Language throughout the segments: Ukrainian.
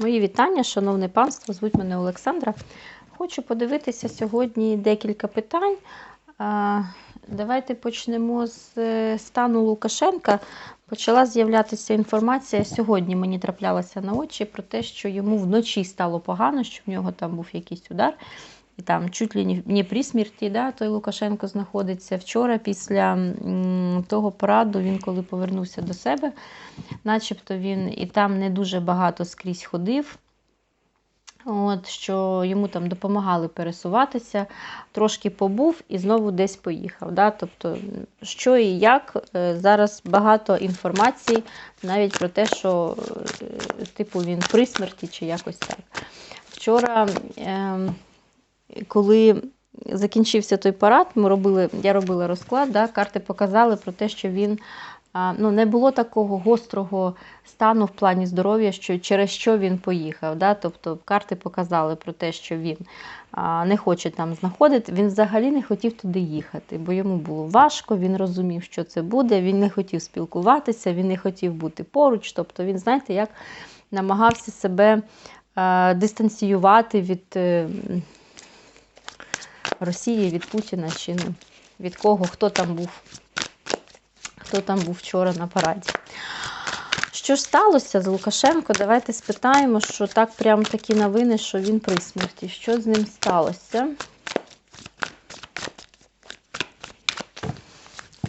Мої вітання, шановне панство, звуть мене Олександра. Хочу подивитися сьогодні декілька питань. Давайте почнемо з е, стану Лукашенка. Почала з'являтися інформація. Сьогодні мені траплялася на очі про те, що йому вночі стало погано, що в нього там був якийсь удар. Там чуть ли не- при смерті, да, той Лукашенко знаходиться. Вчора, після того пораду, він коли повернувся до себе, начебто він і там не дуже багато скрізь ходив. От, що йому там допомагали пересуватися, трошки побув і знову десь поїхав. Да? Тобто, що і як, е, зараз багато інформації навіть про те, що е, типу він при смерті чи якось так. Вчора, ем, коли закінчився той парад, ми робили, я робила розклад, да, карти показали про те, що він ну, не було такого гострого стану в плані здоров'я, що через що він поїхав. Да? Тобто карти показали про те, що він не хоче там знаходити. Він взагалі не хотів туди їхати, бо йому було важко, він розумів, що це буде. Він не хотів спілкуватися, він не хотів бути поруч. Тобто він, знаєте, як намагався себе дистанціювати від е, Росії, від Путіна чи ну, від кого, хто там був хто там був вчора на параді. Що ж сталося з Лукашенко? Давайте спитаємо, що так прям такі новини, що він при смерті. Що з ним сталося?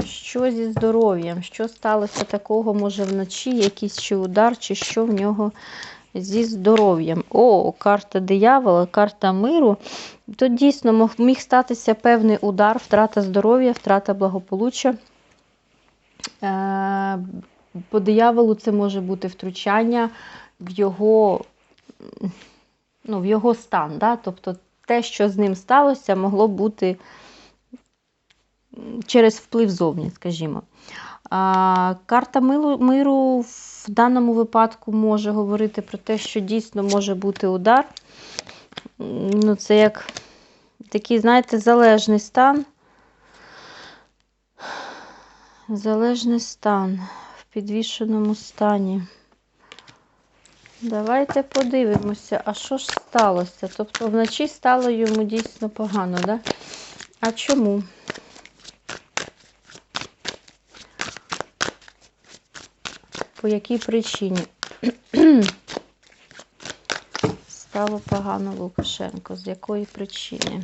Що зі здоров'ям? Що сталося такого, може, вночі, якийсь чи удар, чи що в нього зі здоров'ям? О, карта диявола, карта миру. Тут дійсно міг статися певний удар, втрата здоров'я, втрата благополуччя. Е, По дияволу це може бути втручання в його, ну, в його стан. Да? Тобто те, що з ним сталося, могло бути через вплив зовні, скажімо. Карта миру в даному випадку може говорити про те, що дійсно може бути удар. Ну, це як такий, знаєте, залежний стан. Залежний стан в підвішеному стані. Давайте подивимося, а що ж сталося? Тобто вночі стало йому дійсно погано, да? А чому? По якій причині стало погано Лукашенко? З якої причини?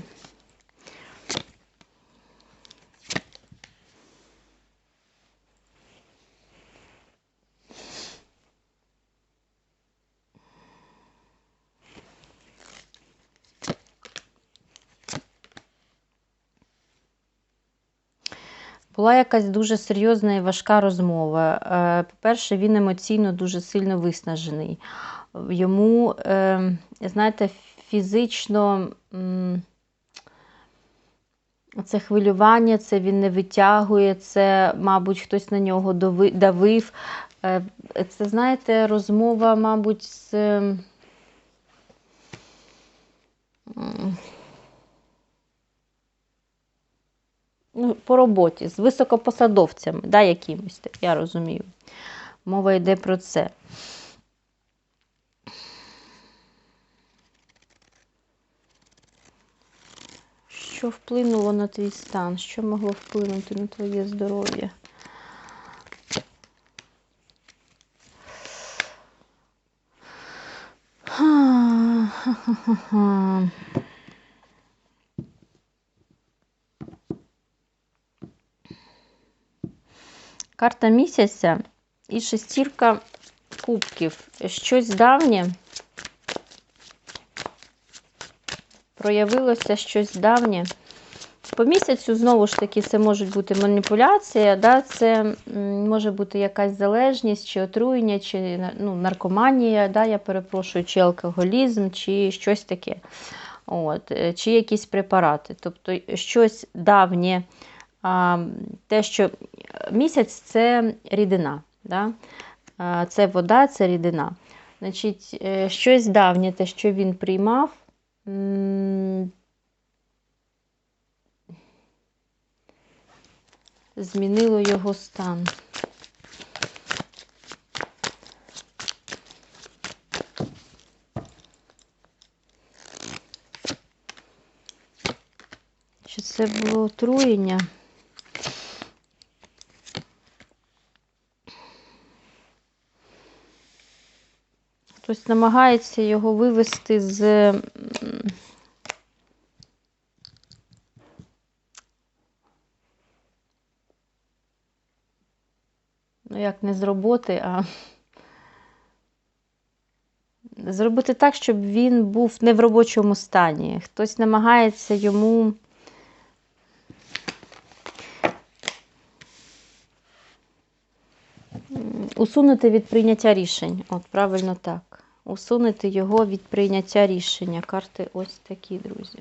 Була якась дуже серйозна і важка розмова. Е, По-перше, він емоційно дуже сильно виснажений. Йому, е, знаєте, фізично це хвилювання, це він не витягує, це, мабуть, хтось на нього давив. Е, Це, знаєте, розмова, мабуть, з. Ну, по роботі з високопосадовцями, да, якимось, я розумію. Мова йде про це. Що вплинуло на твій стан? Що могло вплинути на твоє здоров'я? Ха-ха-ха-ха. Карта місяця і шестірка кубків. Щось давнє. Проявилося щось давнє. По місяцю, знову ж таки, це може бути маніпуляція, да? це може бути якась залежність, чи отруєння, чи ну, наркоманія, да? я перепрошую, чи алкоголізм, чи щось таке. От, е, чи якісь препарати. Тобто щось давнє, а те, що місяць це рідина. Да? Це вода, це рідина. Значить, е, Щось давнє, те, що він приймав. Змінило його стан. Що це було отруєння? Хтось намагається його вивести з. Ну, як не з роботи, а зробити так, щоб він був не в робочому стані. Хтось намагається йому. Усунути від прийняття рішень. От, правильно так. Усунути його від прийняття рішення. Карти ось такі, друзі.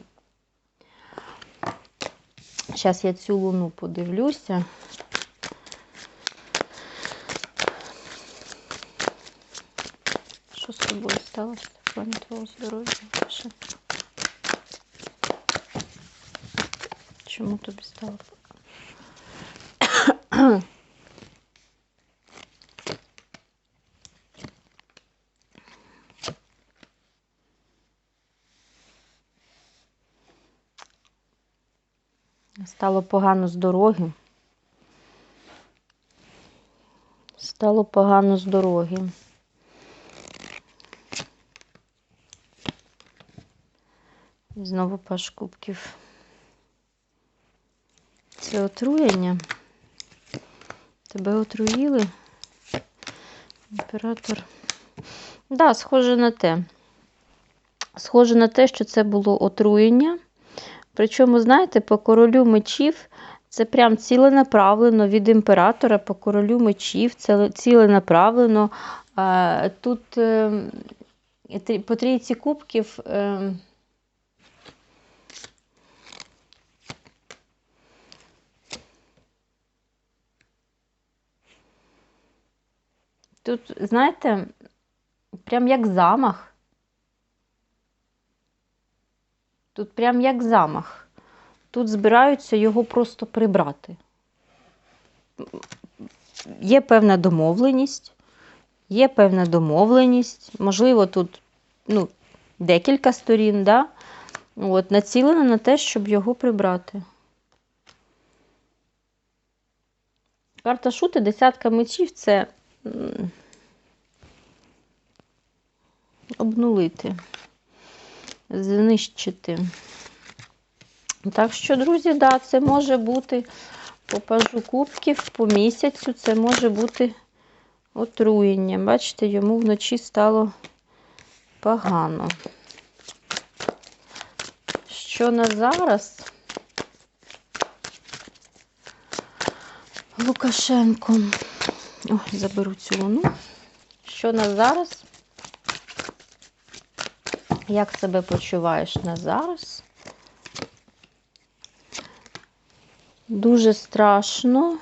Зараз я цю луну подивлюся. Що з тобою сталося в плані твого здоров'я? Пиши. Чому тобі стало? Стало погано з дороги. Стало погано з дороги. І знову паш кубків. Це отруєння. Тебе отруїли? Імператор. Да, схоже на те. Схоже на те, що це було отруєння. Причому, знаєте, по королю мечів це прям ціленаправлено від імператора по королю мечів, це ціленаправлено. Тут е, по трійці кубків. е, Тут, знаєте, прям як замах. Тут прям як замах. Тут збираються його просто прибрати. Є певна домовленість. Є певна домовленість. Можливо, тут ну, декілька сторін, да? От, націлена на те, щоб його прибрати. Карта шути, десятка мечів це обнулити, знищити. Так що, друзі, да, це може бути по пажу кубків по місяцю, це може бути отруєння. Бачите, йому вночі стало погано. Що на зараз? Лукашенко. Ой, заберу цю луну. Що на зараз? Як себе почуваєш на зараз? Дуже страшно.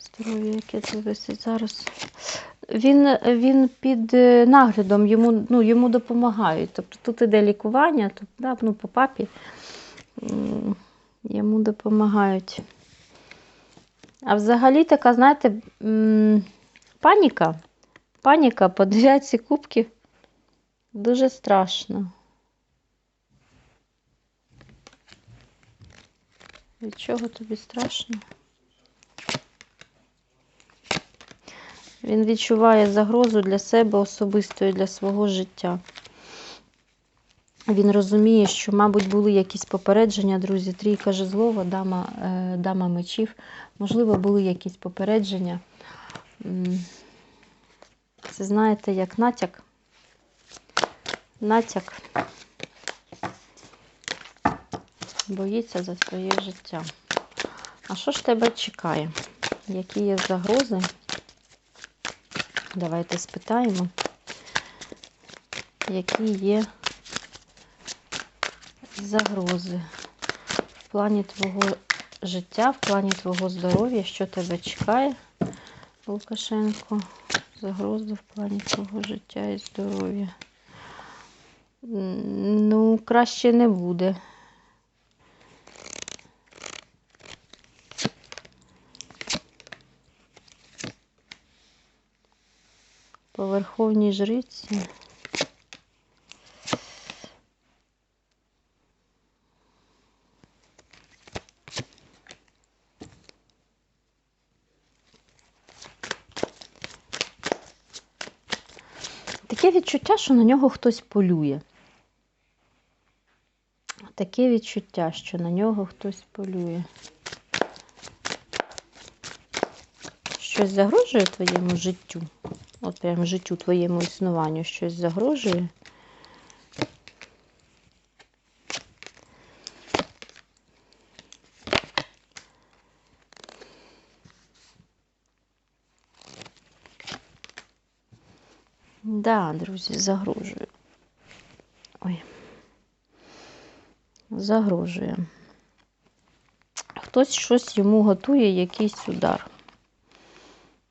Здоров'я, яке це висить зараз. Він, він під е, наглядом, йому, ну, йому допомагають. Тобто тут іде лікування, тут, да, ну, по папі йому допомагають. А взагалі така, знаєте, паніка. Паніка по дев'ятці кубків дуже страшно. Від чого тобі страшно? Він відчуває загрозу для себе особистої, для свого життя. Він розуміє, що, мабуть, були якісь попередження, друзі. Трійка жезлова, дама, е, дама мечів. Можливо, були якісь попередження. Це, знаєте, як натяк. Натяк. Боїться за своє життя. А що ж тебе чекає? Які є загрози? Давайте спитаємо, які є загрози в плані твого життя, в плані твого здоров'я, що тебе чекає, Лукашенко, загрози в плані твого життя і здоров'я. Ну, краще не буде. по Верховній Жриці. Таке відчуття, що на нього хтось полює. Таке відчуття, що на нього хтось полює. Щось загрожує твоєму життю? От прям життю, твоєму існуванню щось загрожує? Да, друзі, загрожує. Ой. Загрожує. Хтось щось йому готує, якийсь удар.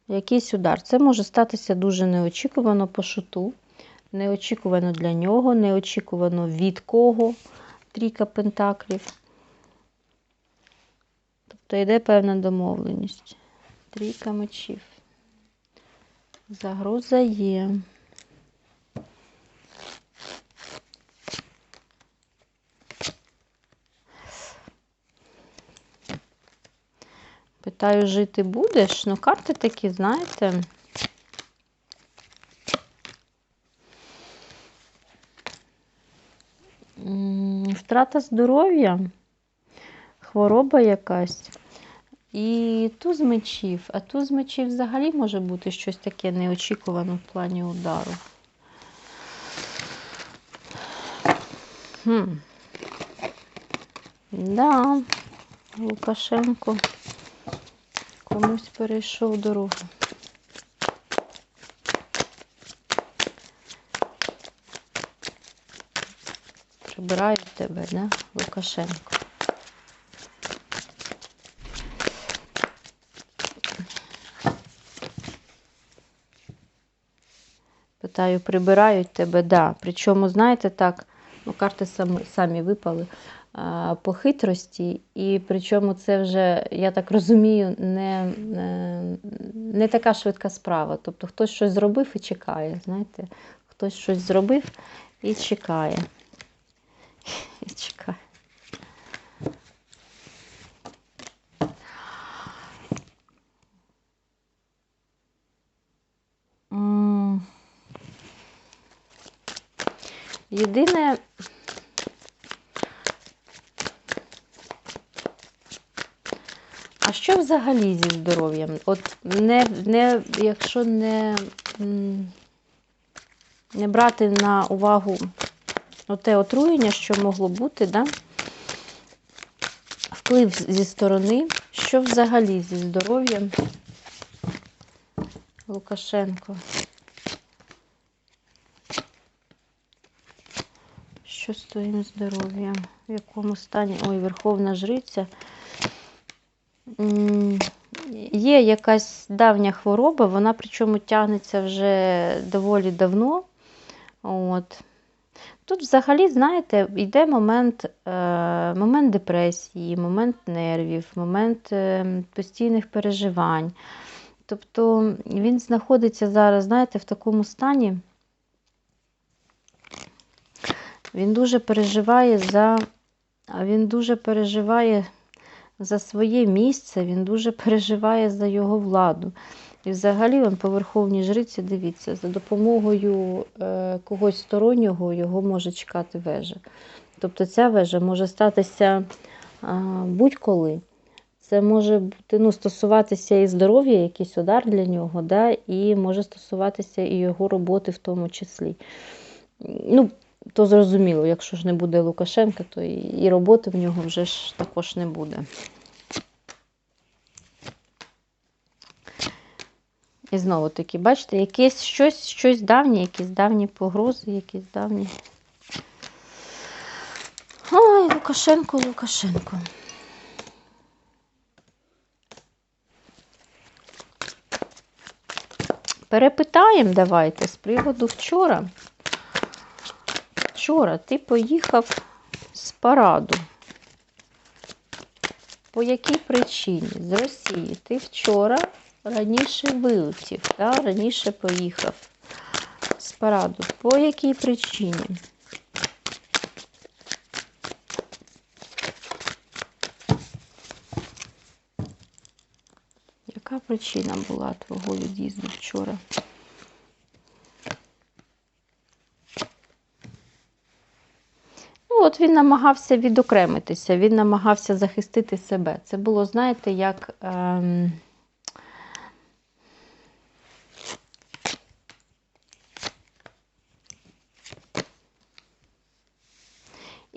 Якийсь удар. Це може статися дуже неочікувано по шуту. Неочікувано для нього, неочікувано від кого. Трійка пентаклів. Тобто йде певна домовленість. Трійка мечів. Загроза є. Питаю, жити будеш? Ну, карти такі, знаєте. Втрата здоров'я, хвороба якась. І туз мечів. А туз мечів взагалі може бути щось таке неочікуване в плані удару. Хм. Да, Лукашенко комусь перейшов дорогу. Прибирають тебе, да, Лукашенко? Питаю, прибирають тебе, да. Причому, знаєте, так, ну, карти самі, самі випали по хитрості, і причому це вже, я так розумію, не, не, не така швидка справа. Тобто хтось щось зробив і чекає, знаєте, хтось щось зробив і чекає. І чекає. Єдине. Що взагалі зі здоров'ям? От не, не, якщо не, не брати на увагу оте отруєння, що могло бути, да? вплив зі сторони, що взагалі зі здоров'ям Лукашенко? Що з твоїм здоров'ям? В якому стані? Ой, Верховна Жриця. Є якась давня хвороба, вона причому тягнеться вже доволі давно. От. Тут взагалі, знаєте, йде момент, е, момент депресії, момент нервів, момент е, постійних переживань. Тобто він знаходиться зараз, знаєте, в такому стані. Він дуже переживає за, він дуже переживає за своє місце, він дуже переживає за його владу. І взагалі він по Верховній Жриці, дивіться, за допомогою е, когось стороннього його може чекати вежа. Тобто ця вежа може статися будь-коли. Це може бути, ну, стосуватися і здоров'я, якийсь удар для нього, да, і може стосуватися і його роботи в тому числі. Ну, то зрозуміло, якщо ж не буде Лукашенка, то і, роботи в нього вже ж також не буде. І знову таки, бачите, якесь щось, щось давнє, якісь давні погрози, якісь давні. Ой, Лукашенко, Лукашенко. Перепитаємо давайте з приводу вчора. Вчора ти поїхав з параду. По якій причині? З Росії. Ти вчора раніше вилетів, да? раніше поїхав. з параду. По якій причині? Яка причина була твого від'їзду вчора? От він намагався відокремитися, він намагався захистити себе. Це було, знаєте, як. Ем...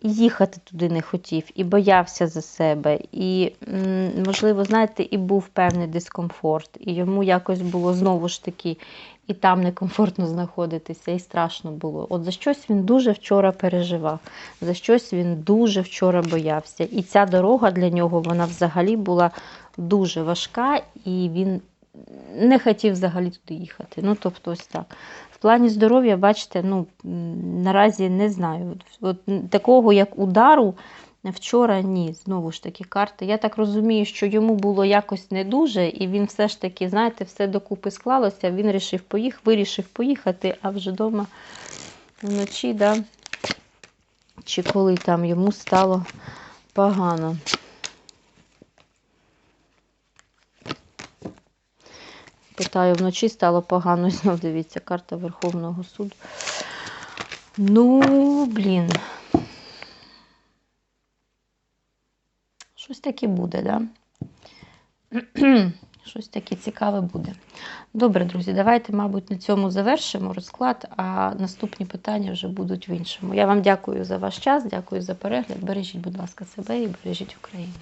Їхати туди не хотів, і боявся за себе, і, можливо, знаєте, і був певний дискомфорт, і йому якось було знову ж таки і там некомфортно знаходитися, і страшно було. От за щось він дуже вчора переживав, за щось він дуже вчора боявся. І ця дорога для нього вона взагалі була дуже важка, і він не хотів взагалі туди їхати. Ну, тобто, ось так. В плані здоров'я, бачите, ну, наразі не знаю. От, такого, як удару, вчора ні. Знову ж таки, карти. Я так розумію, що йому було якось не дуже, і він все ж таки, знаєте, все докупи склалося, він вирішив, поїх, вирішив поїхати, а вже вдома вночі, да, чи коли там йому стало погано. Питаю, вночі стало погано, знов дивіться, карта Верховного суду. Ну, блін. Щось таке буде, да? Щось таке цікаве буде. Добре, друзі, давайте, мабуть, на цьому завершимо розклад, а наступні питання вже будуть в іншому. Я вам дякую за ваш час, дякую за перегляд. Бережіть, будь ласка, себе і бережіть Україну.